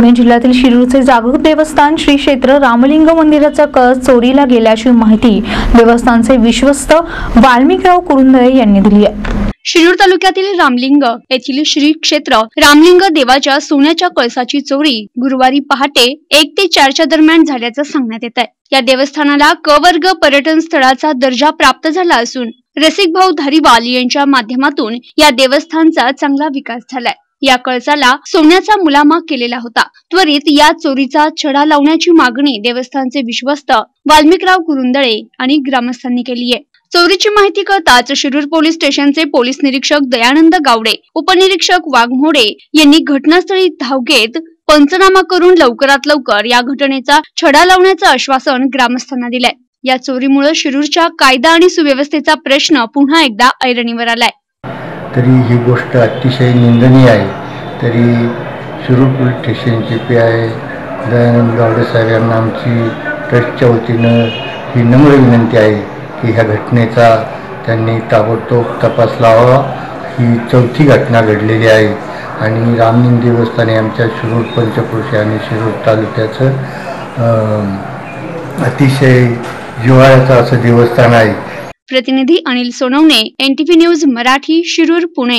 पुणे जिल्ह्यातील शिरूरचे जागृत देवस्थान श्री क्षेत्र रामलिंग मंदिराचा कळस चोरीला गेल्याची माहिती देवस्थानचे विश्वस्त वाल्मिकराव कुरुंदळे यांनी दिली आहे. शिरूर तालुक्यातील रामलिंग येथील श्री क्षेत्र रामलिंग देवाच्या सोन्याच्या कळसाची चोरी गुरुवारी पहाटे एक ते चारच्या दरम्यान झाल्याचं सांगण्यात येत आहे. या देवस्थानाला क वर्ग पर्यटन स्थळाचा दर्जा प्राप्त झाला असून रसिक भाऊ धारीवाल यांच्या माध्यमातून या देवस्थानचा चांगला विकास झालाय. या कळसाला सोन्याचा मुलामा केलेला होता. त्वरित या चोरीचा छडा लावण्याची मागणी देवस्थानचे विश्वस्त वाल्मिकराव कुरुंदळे आणि ग्रामस्थांनी केली आहे. चोरीची माहिती कळताच शिरूर पोलीस स्टेशनचे पोलीस निरीक्षक दयानंद गावडे उपनिरीक्षक वाघमोडे यांनी घटनास्थळी धाव घेत पंचनामा करून लवकरात लवकर या घटनेचा छडा लावण्याचं आश्वासन ग्रामस्थांना दिलंय. या चोरीमुळे शिरूरच्या कायदा आणि सुव्यवस्थेचा प्रश्न पुन्हा एकदा ऐरणीवर आलाय. तरी ही गोष्ट अतिशय निंदनीय आहे. तरी शिरूर पोलीस स्टेशनचे पी आय दयानंद गावडे साहेब यांना आमची ट्रस्टच्या वतीनं ही नम्र विनंती आहे की ह्या घटनेचा त्यांनी ताबडतोब तपास लावावा. ही चौथी घटना घडलेली आहे आणि रामलिंग देवस्थान हे आमच्या शिरूर पंचक्रोशी आणि शिरूर तालुक्याचं अतिशय जिव्हाळ्याचं असं देवस्थान आहे. प्रतिनिधी अनिल सोनवणे एनटीव्ही न्यूज मराठी शिरूर पुणे.